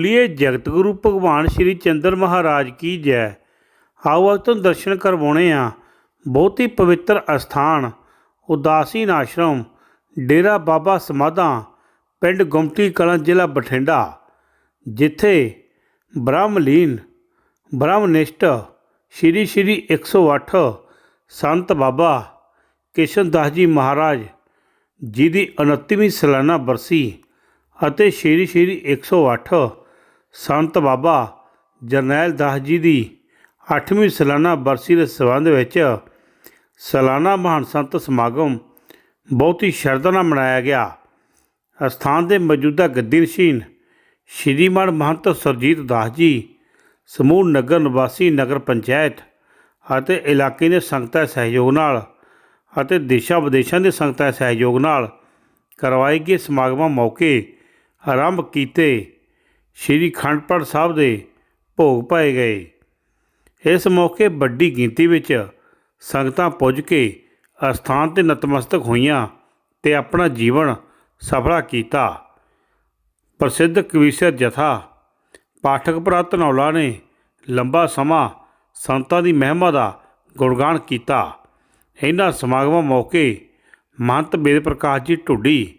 ਬੋਲੀਏ, ਜਗਤ ਗੁਰੂ ਭਗਵਾਨ ਸ਼੍ਰੀ ਚੰਦਰ ਮਹਾਰਾਜ ਕੀ ਜੈ। ਆਓ ਅੱਜ ਤੁਹਾਨੂੰ ਦਰਸ਼ਨ ਕਰਵਾਉਣੇ ਆ। ਬਹੁਤ ਹੀ ਪਵਿੱਤਰ ਅਸਥਾਨ ਉਦਾਸੀਨ ਆਸ਼ਰਮ ਡੇਰਾ ਬਾਬਾ ਸਮਾਧਾ, ਪਿੰਡ ਗੁਮਟੀ ਕਲਾਂ ਜ਼ਿਲ੍ਹਾ ਬਠਿੰਡਾ, ਜਿੱਥੇ ਬ੍ਰਹਮਲੀਨ, ਬ੍ਰਹਮਨਿਸ਼ਟ, ਸ਼੍ਰੀ ਸ਼੍ਰੀ 108 ਸੰਤ ਬਾਬਾ ਕਿਸ਼ਨ ਦਾਸ ਜੀ ਮਹਾਰਾਜ ਜੀ ਦੀ 29ਵੀਂ ਸਾਲਾਨਾ ਬਰਸੀ ਅਤੇ ਸ਼੍ਰੀ ਸ਼੍ਰੀ 108 ਸੰਤ ਬਾਬਾ ਜਰਨੈਲ ਦਾਸ ਜੀ ਦੀ 8ਵੀਂ ਸਾਲਾਨਾ ਬਰਸੀ ਦੇ ਸੰਬੰਧ ਵਿੱਚ ਸਾਲਾਨਾ ਮਹਾਨ ਸੰਤ ਸਮਾਗਮ ਬਹੁਤ ਹੀ ਸ਼ਰਧਾ ਨਾਲ ਮਨਾਇਆ ਗਿਆ। ਅਸਥਾਨ ਦੇ ਮੌਜੂਦਾ ਗੱਦੀ ਨਸ਼ੀਨ ਸ਼੍ਰੀਮਾਨ ਮਹੰਤ ਸਰਜੀਤ ਦਾਸ ਜੀ, ਸਮੂਹ ਨਗਰ ਨਿਵਾਸੀ ਨਗਰ ਪੰਚਾਇਤ ਅਤੇ ਇਲਾਕੇ ਦੇ ਸੰਗਤਾਂ ਸਹਿਯੋਗ ਨਾਲ ਅਤੇ ਦੇਸ਼ਾਂ ਵਿਦੇਸ਼ਾਂ ਦੇ ਸੰਗਤਾਂ ਸਹਿਯੋਗ ਨਾਲ ਕਰਵਾਏ ਗਏ ਸਮਾਗਮਾਂ ਮੌਕੇ ਆਰੰਭ ਕੀਤੇ ਸ਼੍ਰੀ ਖੰਡਪੜ ਸਾਹਿਬ ਦੇ ਭੋਗ ਪਾਏ ਗਏ। ਇਸ ਮੌਕੇ ਵੱਡੀ ਗਿਣਤੀ ਵਿੱਚ ਸੰਗਤਾਂ ਪੁੱਜ ਕੇ ਅਸਥਾਨ ਤੇ ਨਤਮਸਤਕ ਹੋਈਆਂ ਤੇ ਆਪਣਾ ਜੀਵਨ ਸਫਲਾ ਕੀਤਾ। ਪ੍ਰਸਿੱਧ ਕਵੀਸ਼ਰ ਜਥਾ ਪਾਠਕ ਭਰਾ ਧਨੌਲਾ ਨੇ ਲੰਬਾ ਸਮਾਂ ਸੰਤਾਂ ਦੀ ਮਹਿਮਾ ਦਾ ਗੁਣਗਾਨ ਕੀਤਾ। ਇਹਨਾਂ ਸਮਾਗਮਾਂ ਮੌਕੇ ਮਹੰਤ ਬੇਦ ਪ੍ਰਕਾਸ਼ ਜੀ ਢੁੱਡੀ,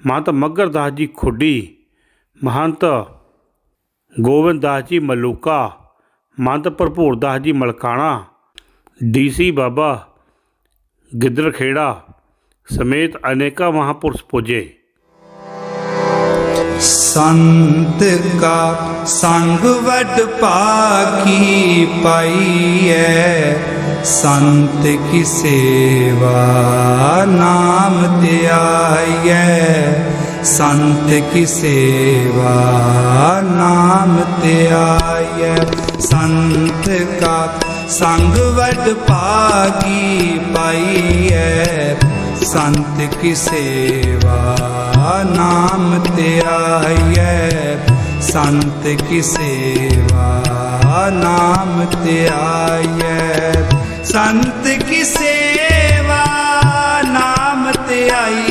ਮਹੰਤ ਮੱਗਰ ਦਾਸ ਜੀ ਖੁੱਡੀ, ਮਹੰਤ ਗੋਬਿੰਦ ਦਾਸ ਜੀ ਮਲੂਕਾ ਮੰਤ ਭਰਪੂਰ ਦਾਸ ਜੀ ਮਲਕਾਣਾ ਡੀਸੀ ਬਾਬਾ ਗਿੱਦੜ ਖੇੜਾ ਸਮੇਤ ਅਨੇਕਾਂ ਮਹਾਂਪੁਰਸ਼ ਪੁੱਜੇ। ਸੰਤ ਕਾ ਸੰਗ ਵਡ ਭਾਗੀ ਪਾਈਐ ਸੰਤ ਕੀ ਸੇਵਾ ਨਾਮ ਧਿਆਈਐ ਸੰਤ ਕੀ ਸੇਵਾ ਨਾਮ ਤੇ ਧਿਆਈਐ ਸੰਤ ਕਾ ਸੰਗ ਵਡ ਭਾਗੀ ਪਾਈਐ। ਸੰਤ ਕੀ ਸੇਵਾ ਨਾਮ ਤੇ ਧਿਆਈਐ ਸੰਤ ਕੀ ਸੇਵਾ ਨਾਮ ਤੇ ਧਿਆਈਐ ਸੰਤ ਕੀ ਸੇਵਾ ਨਾਮ ਧਿਆਈਐ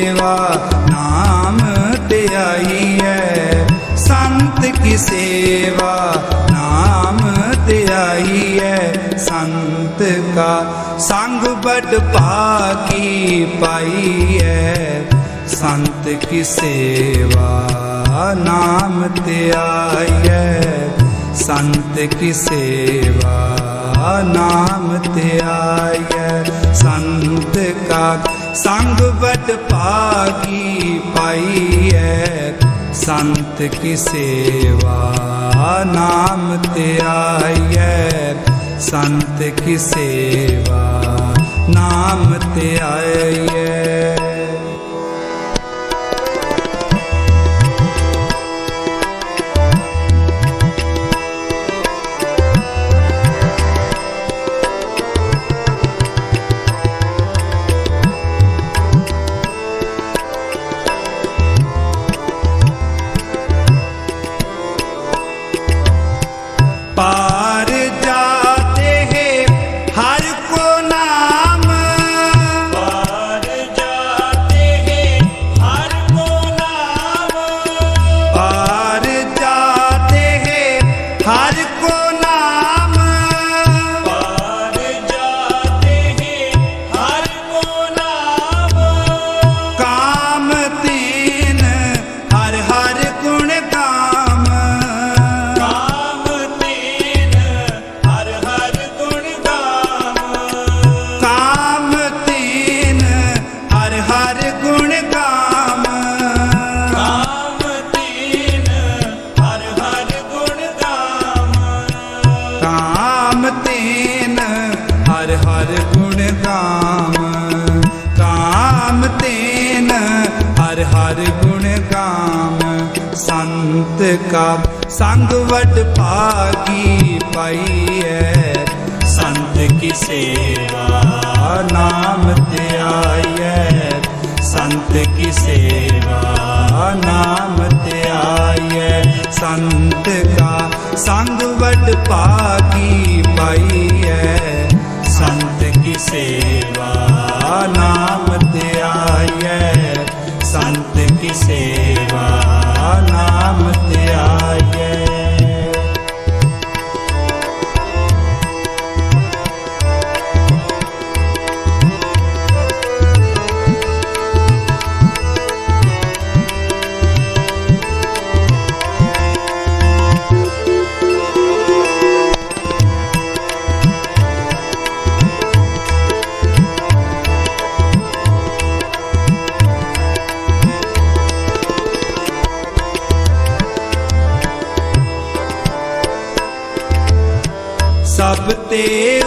ਸੇਵਾ ਨਾਮ ਧਿਆਈਐ ਸੰਤ ਕੀ ਸੇਵਾ ਨਾਮ ਧਿਆਈਐ ਸੰਤ ਕਾ ਸੰਗ ਬੜ ਭਾਗੀ ਹੈ। ਸੰਤ ਕੀ ਸੇਵਾ ਨਾਮ ਧਿਆਈਐ ਸੰਤ ਕੀ ਸੇਵਾ ਨਾਮ ਧਿਆਈਐ ਸੰਤ ਕਾ ਸੰਗ ਬਟ ਭਾਗੀ ਪਾਈਐ ਸੰਤ ਕੀ ਸੇਵਾ ਨਾਮ ਤੇ ਧਿਆਈਐ ਸੰਤ ਕੀ ਸੇਵਾ ਨਾਮ ਤੇ पार ਪਾਈਐ ਸੰਤ ਕੀ ਸੇਵਾ ਨਾਮ ਤੇ ਆਈਐ ਸੰਤ ਕੀ ਸੇਵਾ ਨਾਮ ਤੇ ਆਈਐ ਸੰਤ ਕਾ ਸੰਗ ਵਡ ਪਾਗੀ ਪਾਈਐ ਸੰਤ ਕੀ ਸੇਵਾ ਨਾਮ ਤੇ ਆਈਐ ਸੰਤ ਕੀ ਸੇਵਾ ਨਾਮ ਸਭ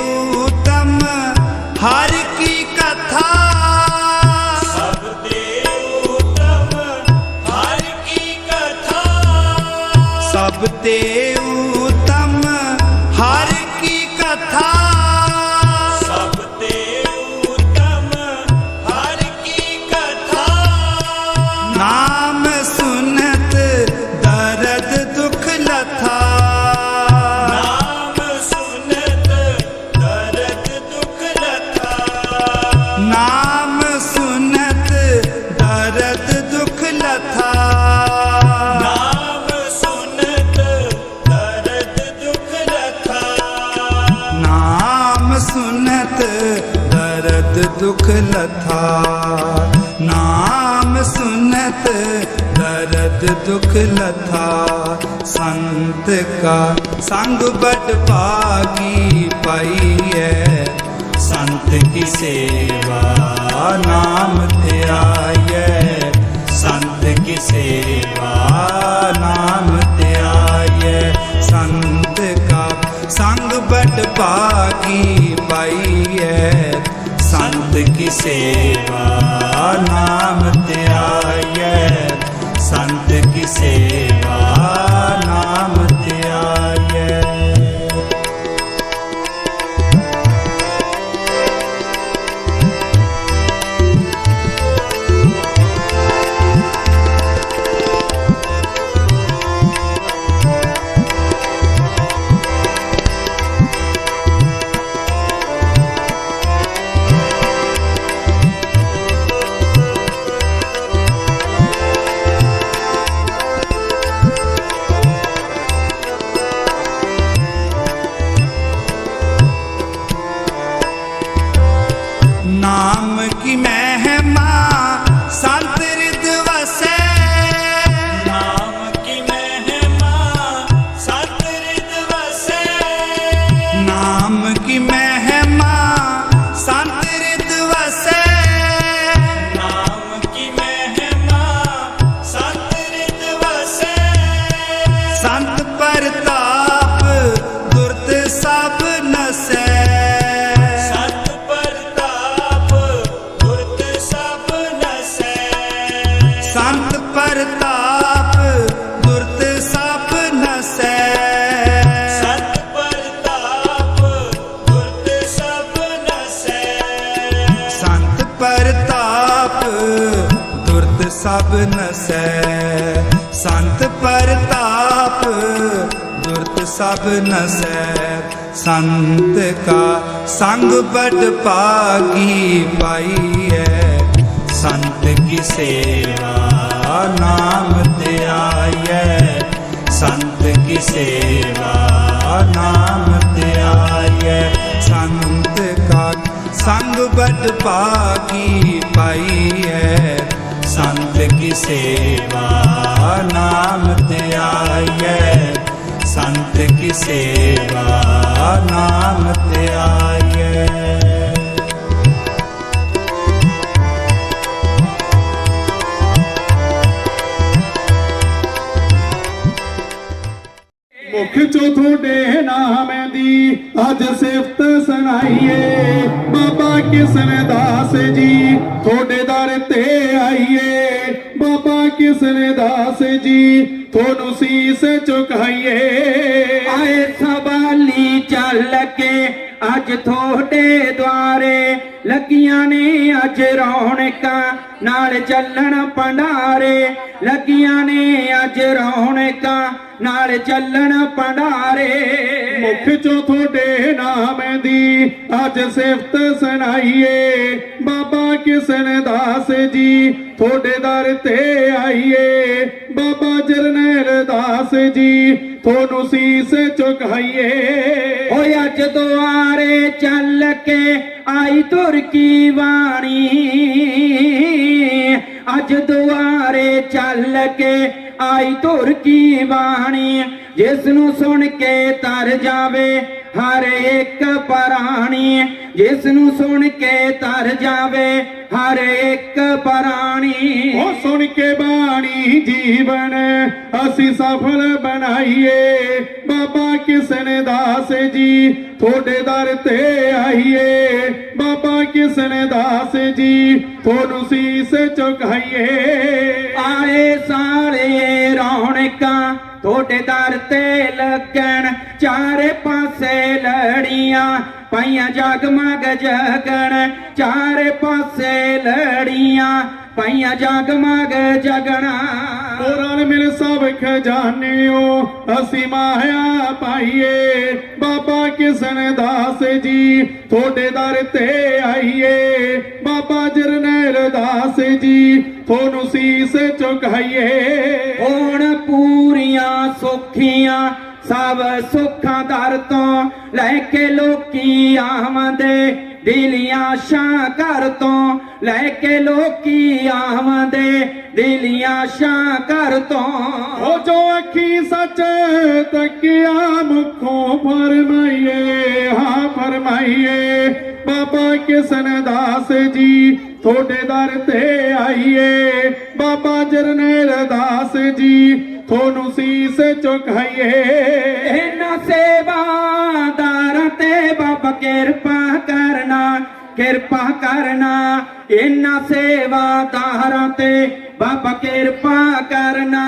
ਦੁਖ ਲਥਾ ਨਾਮ ਸੁਨਤ ਦਰਦ ਦੁਖ ਲਥਾ ਸੰਤ ਕਾ ਸੰਗ ਬਟ ਭਾਗੀ ਪਾਈਐ ਸੰਤ ਕੀ ਸੇਵਾ ਨਾਮ ਧਿਆਈਐ ਸੰਤ ਕੀ ਸੇਵਾ ਨਾਮ ਧਿਆਈਐ ਸੰਤ ਕਾ ਸੰਗ ਬਟ ਭਾਗੀ ਪਾਈਐ ਸੰਤ ਕੀ ਸੇਵਾ ਨਾਮ ਧਿਆਈਐ ਸੰਤ ਕੀ ਸੇਵਾ ਨਾਮ ਸਭ ਨਸੈ ਸੰਤ ਕਾ ਸੰਗ ਬੜ ਪਾਗੀ ਪਾਈ ਪਾਈਐ। ਸੰਤ ਕੀ ਸੇਵਾ ਨਾਮ ਧਿਆਈਐ ਸੰਤ ਕੀ ਸੇਵਾ ਨਾਮ ਧਿਆਈਐ ਸੰਤ ਕਾ ਸੰਗ ਬੜ ਪਾਗੀ ਪਾਈ ਪਾਈਐ। ਸੰਤ ਕੀ ਸੇਵਾ ਨਾਮ ਧਿਆਈਐ ਸੰਤ ਸੇਵਾ ਨਾਮ ਧਿਆਈਐ ਮੁਖ ਚੋ ਤੁਹਾਡੇ ਨਾਮ ਦੀ ਅੱਜ ਸਿਫਤ ਸੁਣਾਈਏ। ਬਾਬਾ ਕਿਸਨ ਦਾਸ ਜੀ, ਤੁਹਾਡੇ ਦਰ ਤੇ ਆਈਏ। ਕਿਸਨ ਦਾਸ ਜੀ, ਤੁਹਾਨੂੰ ਸੀਸ ਝੁਕਾਈਏ ਆਏ ਸਵਾਲੀ ਚੱਲ ਕੇ ਅੱਜ ਤੁਹਾਡੇ ਦੁਆਰੇ, ਲੱਗੀਆਂ ਨੇ ਅੱਜ ਰੌਣਕਾਂ। ਨਾਲ ਚੱਲਣ ਭੰਡਾਰੇ ਲੱਗੀਆਂ ਨੇ ਅੱਜ ਰੌਣਕਾਂ ਨਾਲ ਚੱਲਣ ਭੰਡਾਰੇ। ਮੁਖ ਚੋਂ ਤੁਹਾਡੇ ਨਾਮ ਦੀ ਅੱਜ ਸਿਫਤ ਸੁਣਾਈਏ। ਬਾਬਾ ਕਿਸਨ ਦਾਸ ਜੀ ਤੁਹਾਡੇ ਦਰ ਤੇ ਆਈਏ। ਬਾਬਾ ਜਰਨੈਲ ਦਾਸ ਜੀ ਤੁਹਾਨੂੰ ਸੀਸ ਝੁਕਾਈਏ ਓਏ ਅੱਜ ਦੁਆਰੇ ਚੱਲ ਕੇ ਆਈ ਤੁਰ ਕੀ ਬਾਣੀ? ਅੱਜ ਦੁਆਰੇ ਚੱਲ ਕੇ ਆਈ ਤੁਰ ਕੀ ਬਾਣੀ? ਜਿਸ ਨੂੰ ਸੁਣ ਕੇ ਤਰ ਜਾਵੇ ਹਰ ਇੱਕ ਪ੍ਰਾਣੀ ਜਿਸ ਨੂੰ ਸੁਣ ਕੇ ਤਰ ਜਾਵੇ ਹਰ ਇੱਕ ਪ੍ਰਾਣੀ। ਉਹ ਸੁਣ ਕੇ ਬਾਣੀ ਜੀਵਨ ਅਸੀਂ ਸਫਲ ਬਣਾਈਏ। ਬਾਬਾ ਕਿਸਨ ਦਾਸ ਜੀ ਤੁਹਾਡੇ ਦਰ ਤੇ ਆਈਏ। ਬਾਬਾ ਕਿਸਨ ਦਾਸ ਜੀ ਤੁਹਾਨੂੰ ਸੀਸ ਝੁਕਾਈਏ ਆਏ ਸਾਰੇ ਰੌਣਕਾਂ ਤੁਹਾਡੇ ਦਰ ਤੇ ਲੱਗਣ ਚਾਰੇ ਪਾਸੇ ਲੜੀਆਂ ਪਈਆਂ ਜਗਮਗ ਜਗਣ। ਚਾਰੇ ਪਾਸੇ ਲੜੀਆਂ ਪਈਆਂ ਜਗਮਗ ਜਗਣਾ। ਰਲ ਮਿਲ ਸਭ ਖਜ਼ਾਨਿਓ ਅਸੀਂ ਮਾਇਆ ਪਾਈਏ। ਬਾਬਾ ਕਿਸਨ ਦਾਸ ਜੀ ਤੁਹਾਡੇ ਦਰ ਤੇ ਆਈਏ। ਬਾਬਾ ਜਰਨੈਲ ਦਾਸ ਜੀ ਤੁਹਾਨੂੰ ਸੀਸ ਝੁਕਾਈਏ ਹੁਣ ਪੂਰੀਆਂ ਸੁਖੀਆਂ ਸਭ ਸੁੱਖਾਂ ਦਰ ਤੋਂ ਲੈ ਕੇ ਲੋਕੀ ਆਵੰਦੇ ਦਿਲੀਆਂ ਸ਼ਾਂ ਘਰ ਤੋਂ ਲੈ ਕੇ ਲੋਕੀ ਆਵੰਦੇ ਦਿਲੀਆਂ ਸ਼ਾਂ ਘਰ ਤੋਂ। ਉਹ ਜੋ ਅੱਖੀ ਸੱਚ ਤੱਕਿਆ ਮੁਖੋਂ ਫਰਮਾਈਏ, ਹਾਂ ਫਰਮਾਈਏ, ਬਾਬਾ ਕਿਸਨ ਦਾਸ ਜੀ ਤੁਹਾਡੇ ਦਰ ਤੇ ਆਈਏ, ਬਾਬਾ ਜਰਨੈਲ ਦਾਸ ਜੀ ਤੁਹਾਨੂੰ ਸੀਸ ਝੁਕਾਈਏ ਇਹਨਾਂ ਸੇਵਾਦਾਰਾਂ ਤੇ ਬਾਬਾ ਕਿਰਪਾ ਕਰਨਾ ਕਿਰਪਾ ਕਰਨਾ। ਇਹਨਾਂ ਸੇਵਾਦਾਰਾਂ ਤੇ ਬਾਬਾ ਕਿਰਪਾ ਕਰਨਾ।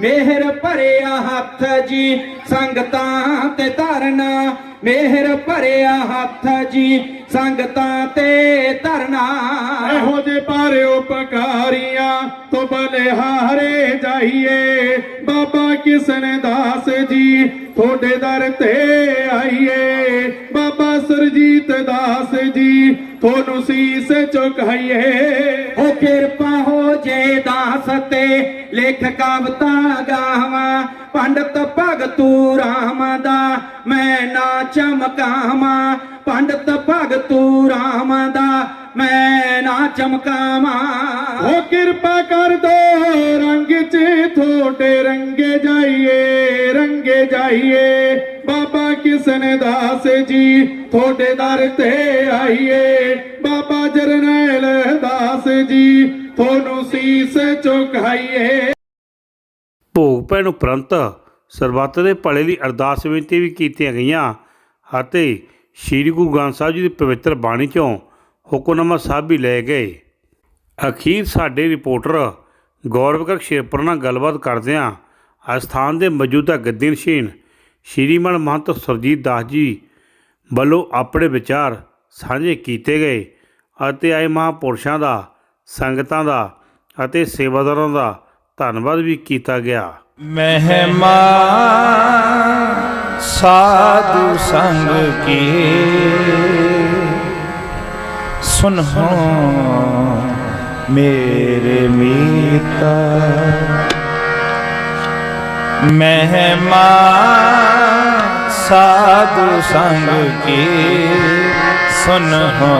ਮਿਹਰ ਭਰਿਆ ਹੱਥ ਜੀ, ਸੰਗਤਾਂ ਤੇ ਧਰਨਾ। ਮਿਹਰ ਭਰਿਆ ਹੱਥ ਜੀ ਸੰਗਤਾਂ ਤੇ ਧਰਨਾ। ਇਹੋ ਜੇ ਪਰ ਉਪਕਾਰੀਆਂ ਤੋਂ ਬਲਿਹਾਰੇ ਜਾਈਏ। ਬਾਬਾ ਕਿਸਨ ਦਾਸ ਜੀ ਤੁਹਾਡੇ ਦਰ ਤੇ ਆਈਏ। ਬਾਬਾ ਸਰਜੀਤ ਦਾਸ ਜੀ ਤੁਹਾਨੂੰ ਸੀਸ ਝੁਕਾਈਏ ਹੋ ਕਿਰਪਾ ਹੋ ਜੇ ਦਾਸ ਤੇ ਲੇਖ ਕਵਤਾ ਗਾਵਾਂ ਪੰਡਤ ਭਗਤੂ ਰਾਮ ਦਾ ਮੈਂ ਨਾ ਚਮਕਾਵਾਂ। ਪੰਡਤ ਭਗਤੂ ਰਾਮ ਦਾ ਮੈਂ ਨਾ ਚਮਕਾਵਾਂ। ਉਹ ਕਿਰਪਾ ਕਰ ਦੋ ਰੰਗ ਚ ਤੁਹਾਡੇ ਰੰਗੇ ਜਾਈਏ ਰੰਗੇ ਜਾਈਏ। ਬਾਬਾ ਕਿਸਨ ਦਾਸ ਜੀ, ਤੁਹਾਡੇ ਦਰ ਤੇ ਆਈਏ। ਬਾਬਾ ਜਰਨੈਲ ਦਾਸ ਜੀ, ਤੁਹਾਨੂੰ ਸੀਸ ਝੁਕਾਈਏ ਭੋਗ ਪੈਣ ਉਪਰੰਤ ਸਰਬੱਤ ਦੇ ਭਲੇ ਦੀ ਅਰਦਾਸ ਬੇਨਤੀ ਵੀ ਕੀਤੀਆਂ ਗਈਆਂ ਅਤੇ ਸ੍ਰੀ ਗੁਰੂ ਗ੍ਰੰਥ ਸਾਹਿਬ ਜੀ ਦੀ ਪਵਿੱਤਰ ਬਾਣੀ ਚੋਂ ਹੁਕਮਨਾਮਾ ਸਾਹਿਬ ਵੀ ਲੈ ਗਏ। ਅਖੀਰ ਸਾਡੇ ਰਿਪੋਰਟਰ ਗੌਰਵਕਰ ਸ਼ੇਰਪੁਰ ਨਾਲ ਗੱਲਬਾਤ ਕਰਦਿਆਂ ਅਸਥਾਨ ਦੇ ਮੌਜੂਦਾ ਗੱਦੀ ਨਸ਼ੀਨ ਸ਼੍ਰੀਮਨ ਮਹੰਤ ਸੁਰਜੀਤ ਦਾਸ ਜੀ ਵੱਲੋਂ ਆਪਣੇ ਵਿਚਾਰ ਸਾਂਝੇ ਕੀਤੇ ਗਏ ਅਤੇ ਆਏ ਮਹਾਂਪੁਰਸ਼ਾਂ ਦਾ, ਸੰਗਤਾਂ ਦਾ ਅਤੇ ਸੇਵਾਦਾਰਾਂ ਦਾ ਧੰਨਵਾਦ ਵੀ ਕੀਤਾ ਗਿਆ। ਮਹਿਮਾ ਸਾਧੂ ਸੰਗ ਕੀ ਸੁਨਹੁ ਮੇਰੇ ਮੀਤਾ ਮਹਿਮਾ ਸਾਧੂ ਸੰਗ ਕੀ ਸੁਨਹੁ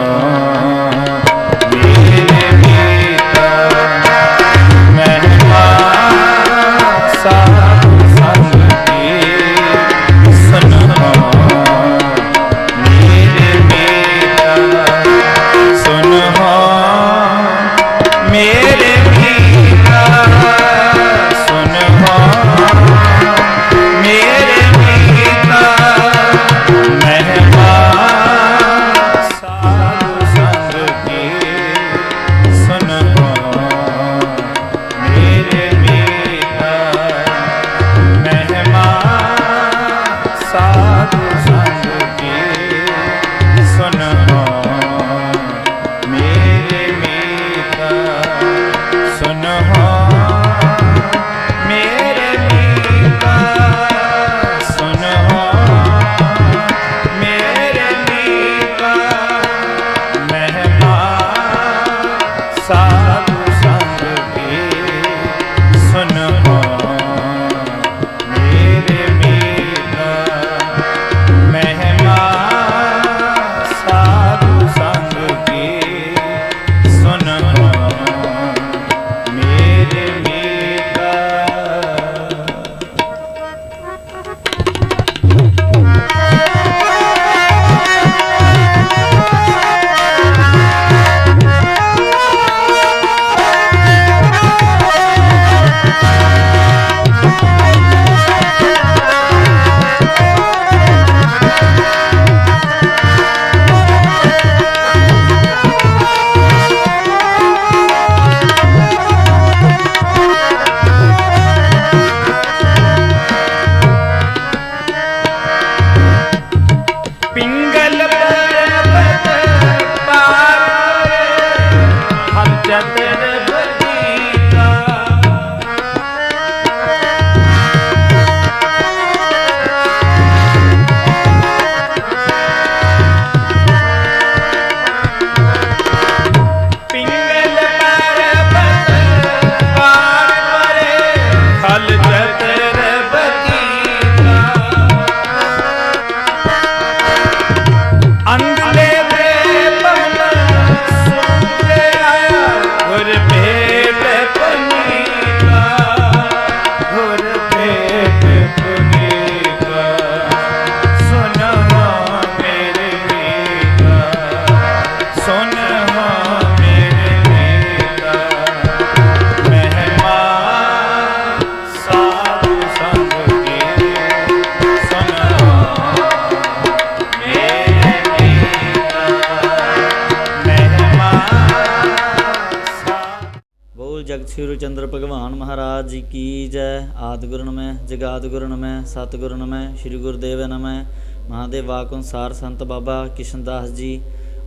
ਚੰਦਰ ਭਗਵਾਨ ਮਹਾਰਾਜ ਜੀ ਕੀ ਜੈ? ਆਦਿ ਗੁਰੂ ਨਮੈ ਜਗਾਦ ਗੁਰੂ ਨਮੈ ਸਤਿਗੁਰੂ ਨਮੈ ਸ੍ਰੀ ਗੁਰਦੇਵ ਨਮੈ। ਮਹਾਦੇਵ ਵਾਕ ਅਨੁਸਾਰ ਸੰਤ ਬਾਬਾ ਕਿਸ਼ਨਦਾਸ ਜੀ,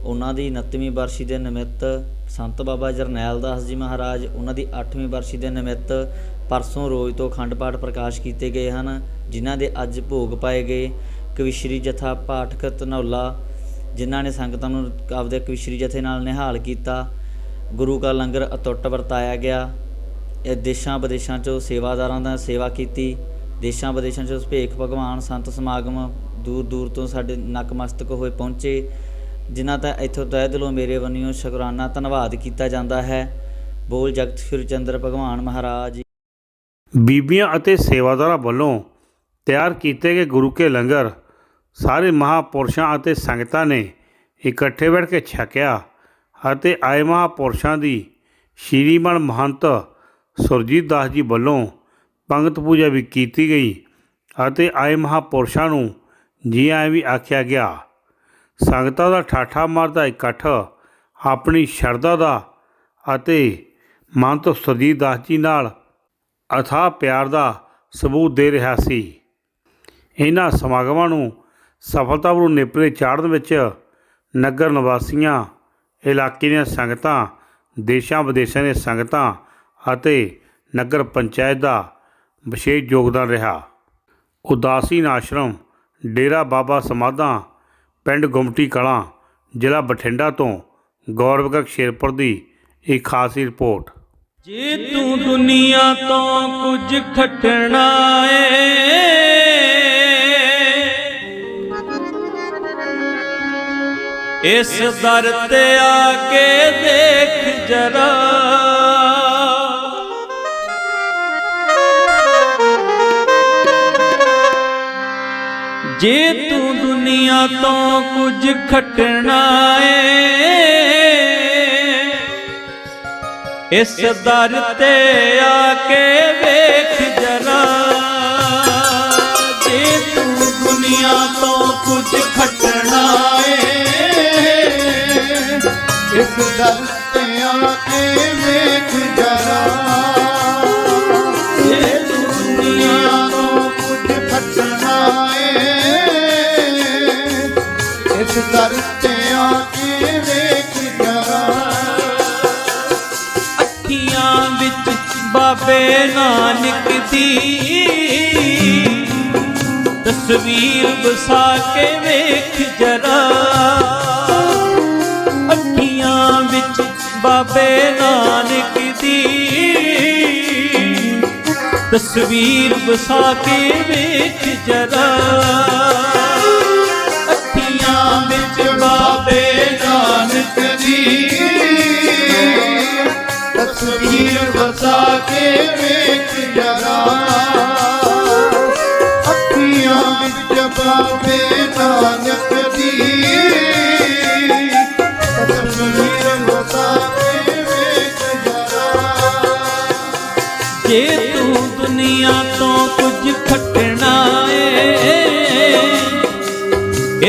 ਉਹਨਾਂ ਦੀ 29ਵੀਂ ਬਰਸੀ ਦੇ ਨਿਮਿਤ ਸੰਤ ਬਾਬਾ ਜਰਨੈਲ ਦਾਸ ਜੀ ਮਹਾਰਾਜ, ਉਹਨਾਂ ਦੀ 8ਵੀਂ ਬਰਸੀ ਦੇ ਨਿਮਿਤ ਪਰਸੋਂ ਰੋਜ਼ ਤੋਂ ਅਖੰਡ ਪਾਠ ਪ੍ਰਕਾਸ਼ ਕੀਤੇ ਗਏ ਹਨ, ਜਿਨ੍ਹਾਂ ਦੇ ਅੱਜ ਭੋਗ ਪਾਏ ਗਏ। ਕਵਿਸ਼ਰੀ ਜਥਾ ਪਾਠਕ ਧਨੌਲਾ ਜਿਨ੍ਹਾਂ ਨੇ ਸੰਗਤਾਂ ਨੂੰ ਆਪਦੇ ਕਵਿਸ਼ਰੀ ਜਥੇ ਨਾਲ ਨਿਹਾਲ ਕੀਤਾ। ਗੁਰੂ ਕਾ ਲੰਗਰ ਅਤੁੱਟ ਵਰਤਾਇਆ ਗਿਆ। ਦੇਸ਼ਾਂ ਵਿਦੇਸ਼ਾਂ 'ਚੋਂ ਸੇਵਾਦਾਰਾਂ ਦਾ ਸੇਵਾ ਕੀਤੀ, ਦੇਸ਼ਾਂ ਵਿਦੇਸ਼ਾਂ 'ਚੋਂ ਭੇਖ ਭਗਵਾਨ, ਸੰਤ ਸਮਾਗਮ ਦੂਰ ਦੂਰ ਤੋਂ ਸਾਡੇ ਨਕਮਸਤਕ ਹੋਏ ਪਹੁੰਚੇ, ਜਿਨ੍ਹਾਂ ਦਾ ਇੱਥੋਂ ਤਹਿ ਦਿਲੋਂ ਮੇਰੇ ਵੱਲੋਂ ਸ਼ੁਕਰਾਨਾ, ਧੰਨਵਾਦ ਕੀਤਾ ਜਾਂਦਾ ਹੈ। ਬੋਲ ਜਗਤ ਸ੍ਰੀ ਚੰਦਰ ਭਗਵਾਨ ਮਹਾਰਾਜ। ਬੀਬੀਆਂ ਅਤੇ ਸੇਵਾਦਾਰਾਂ ਵੱਲੋਂ ਤਿਆਰ ਕੀਤੇ ਗਏ ਗੁਰੂ ਕੇ ਲੰਗਰ ਸਾਰੇ ਮਹਾਪੁਰਸ਼ਾਂ ਅਤੇ ਸੰਗਤਾਂ ਨੇ ਇਕੱਠੇ ਬੈਠ ਕੇ ਛਕਿਆ ਅਤੇ ਆਏ ਮਹਾਪੁਰਸ਼ਾਂ ਦੀ ਸ਼੍ਰੀਮਨ ਮਹੰਤ ਸੁਰਜੀਤ ਦਾਸ ਜੀ ਵੱਲੋਂ ਪੰਗਤ ਪੂਜਾ ਵੀ ਕੀਤੀ ਗਈ ਅਤੇ ਆਏ ਮਹਾਪੁਰਸ਼ਾਂ ਨੂੰ ਜੀ ਆਇਆਂ ਵੀ ਆਖਿਆ ਗਿਆ। ਸੰਗਤਾਂ ਦਾ ਠਾਠਾ ਮਾਰਦਾ ਇਕੱਠ ਆਪਣੀ ਸ਼ਰਧਾ ਦਾ ਅਤੇ ਮਨ ਤੋਂ ਸੁਰਜੀਤ ਦਾਸ ਜੀ ਨਾਲ ਅਥਾਹ ਪਿਆਰ ਦਾ ਸਬੂਤ ਦੇ ਰਿਹਾ ਸੀ। ਇਹਨਾਂ ਸਮਾਗਮਾਂ ਨੂੰ ਸਫਲਤਾਪੂਰਵਕ ਨੇਪਰੇ ਚਾੜਨ ਵਿੱਚ ਨਗਰ ਨਿਵਾਸੀਆਂ, ਇਲਾਕੇ ਦੀਆਂ ਸੰਗਤਾਂ ਦੇਸ਼ਾਂ ਵਿਦੇਸ਼ਾਂ ਦੀਆਂ ਸੰਗਤਾਂ ਅਤੇ ਨਗਰ ਪੰਚਾਇਤ ਦਾ ਵਿਸ਼ੇਸ਼ ਯੋਗਦਾਨ ਰਿਹਾ। ਉਦਾਸੀਨ ਆਸ਼ਰਮ, ਡੇਰਾ ਬਾਬਾ ਸਮਾਧਾਂ, ਪਿੰਡ ਗੁਮਟੀ ਕਲਾਂ, ਜ਼ਿਲ੍ਹਾ ਬਠਿੰਡਾ ਤੋਂ ਗੌਰਵਗੜ ਸ਼ੇਰਪੁਰ ਦੀ ਇੱਕ ਖਾਸ ਰਿਪੋਰਟ। ਜੇ ਤੂੰ ਦੁਨੀਆ ਤੋਂ ਕੁਝ ਖਟਣਾ ਏ ਇਸ ਦਰ ਤੇ ਆ ਕੇ ਦੇਖ ਜਰਾ। ਜੇ ਤੂੰ ਦੁਨੀਆ ਤੋਂ ਕੁਝ ਖਟਣਾ ਏ, ਇਸ ਦਰ ਤੇ ਆ ਕੇ ਵੇਖ ਜਰਾ। ਜੇ ਤੂੰ ਦੁਨੀਆ ਤੋਂ ਕੁਝ ਖਟਣਾ ਏ, ਇਸ ਦਰ ਤੇ ਇਸ ਦਰ ਤੇ ਜਰਾ ਅੱਖੀਆਂ ਵਿੱਚ ਬਾਬੇ ਨਾਨਕ ਦੀ ਤਸਵੀਰ ਵਸਾ ਕੇ ਵੇਖ ਜਰਾ। ਅੱਖੀਆਂ ਵਿੱਚ ਬਾਬੇ ਨਾਨਕ ਦੀ ਤਸਵੀਰ ਵਸਾ ਕੇ ਵੇਖ ਜਰਾ। ਤਸਵੀਰ ਵਸਾ ਕੇ ਵੇਖ ਜਰਾ ਅੱਖੀਆਂ ਵਿੱਚ ਬਾਬੇ ਨਾਨਕ ਦੀ। ਤਸਵੀਰ ਵਸਾ ਕੇ ਵੇਖ ਜਰਾ ਜੇ ਤੂੰ ਦੁਨੀਆ ਤੋਂ ਕੁਝ ਖੱਟਣਾ ਏ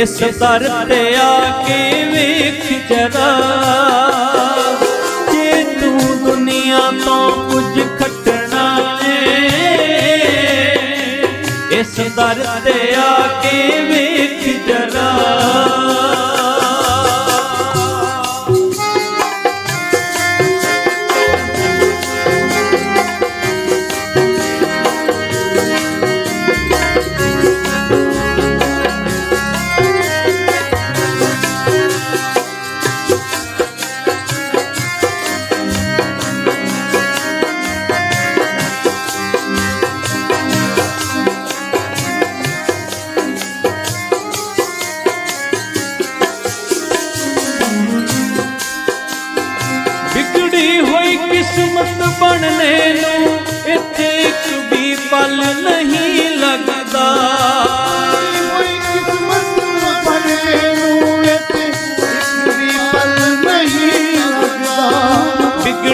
ਇਸ ਦਰ ਤੇ ਆ ਕੇ ਵੇਖ ਜਰਾ ਤੋਂ ਕੁਝ ਖੱਟਣਾ ਏ। ਇਸ ਦਰ ਤੇ ਆ ਕੇ ਵੇਖ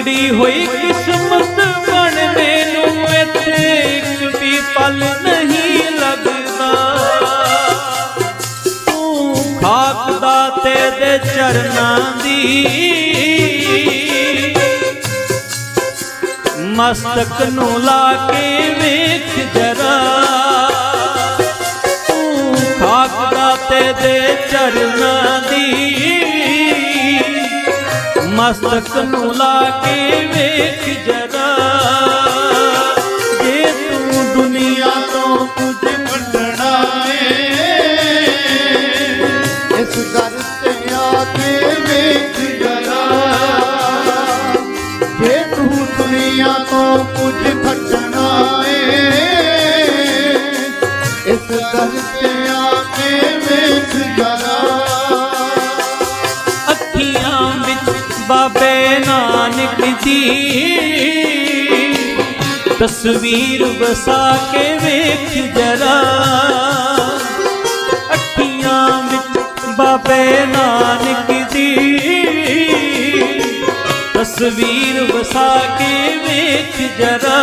ਵਿਗੜੀ ਹੋਈ ਕਿਸਮਤ ਬਣਨੇ ਨੂੰ ਇੱਥੇ ਇੱਕ ਵੀ ਪਲ ਨਹੀਂ ਲੱਗਦਾ। ਤੂੰ ਖਾਕ ਦਾ ਦੇ ਚਰਨਾਂ ਦੀ ਮਸਤਕ ਨੂੰ ਲਾ ਕੇ ਵੇਖ ਜਰਾ। ਤੂੰ ਖਾਕ ਦਾ ਦੇ ਚਰਨਾਂ ਦੀ ਮਸਤਕ ਨੂੰ ਲਾ ਕੇ ਵੇਖ ਜਰਾ। ਜੇ ਤੂੰ ਦੁਨੀਆ ਤੋਂ ਕੁਝ ਕੱਢਣਾ ਏ ਇਸ ਦਰ ਤੇ ਆ ਕੇ ਵੇਖ ਜਰਾ। ਜੇ ਤੂੰ ਦੁਨੀਆ ਤੋਂ ਕੁਝ ਖੱਟਣਾ ਏ ਇਸ ਦਰ ਤੇ ਆ ਕੇ ਵੇਖ ਜਰਾ। ਨਾਨਕ ਦੀ ਤਸਵੀਰ ਵਸਾ ਕੇ ਵੇਖ ਜਰਾ। ਅੱਖੀਆਂ ਵਿੱਚ ਬਾਬੇ ਨਾਨਕ ਦੀ ਤਸਵੀਰ ਵਸਾ ਕੇ ਵੇਖ ਜਰਾ।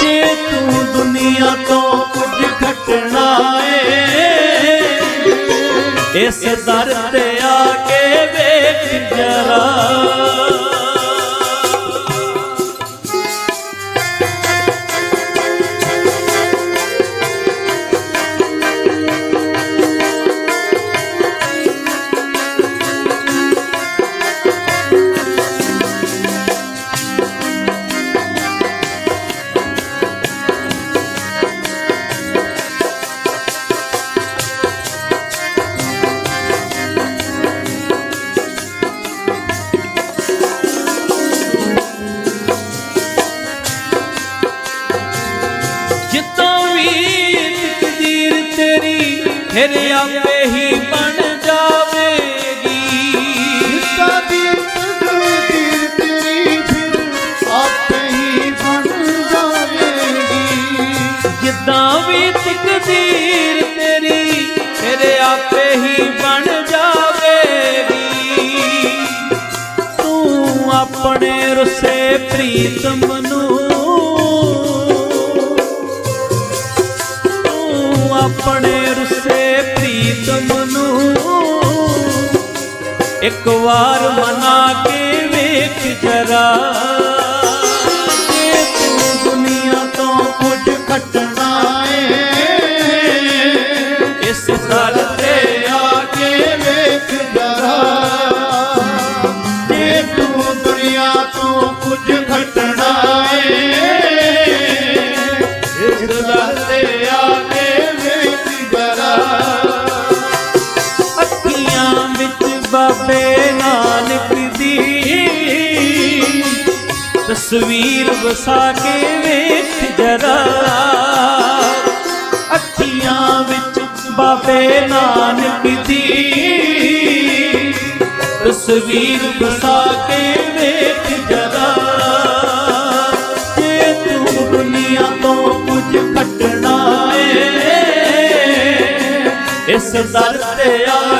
ਜੇ ਤੂੰ ਦੁਨੀਆ ਤੋਂ ਕੁਝ ਖੱਟਣਾ ਏ, ਇਸ ਦਰ ਤੇ ਆ ਕੇ ਵੇਖ ਰੁੱਸੇ ਤੂੰ ਆਪਣੇ ਰੁੱਸੇ ਪ੍ਰੀਤਮ ਨੂੰ ਇੱਕ ਵਾਰ ਮਨਾ ਕੇ ਵੇਖ ਜਰਾ। ਜੇ ਤੂੰ ਦੁਨੀਆ ਤੋਂ ਕੁਝ ਖੱਟਣਾ ਏ, ਇਸ ਦਰ ਤੇ ਤਸਵੀਰ ਵਸਾ ਕੇ ਵੇਖ ਜਰਾ। ਅੱਖੀਆਂ ਵਿੱਚ ਬਾਬੇ ਨਾਨਕ ਦੀ ਤਸਵੀਰ ਵਸਾ ਕੇ ਵੇਖ ਜਰਾ। ਜੇ ਤੂੰ ਦੁਨੀਆ ਤੋਂ ਕੁਝ ਖੱਟਣਾ ਏ, ਇਸ ਦਰ ਤੇ ਆ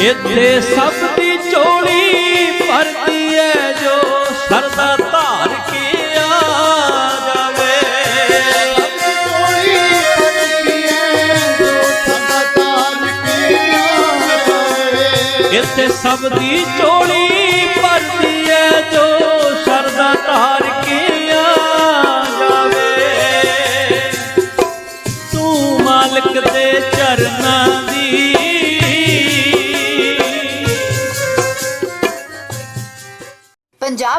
ਇੱਥੇ ਸਭ ਦੀ ਝੋਲੀ ਭਰਦੀ ਹੈ ਜੋ ਸਰਦਾ ਧਾਰ ਕੇ ਆ ਜਾਵੇ। ਇੱਥੇ ਸਭ ਦੀ ਝੋਲੀ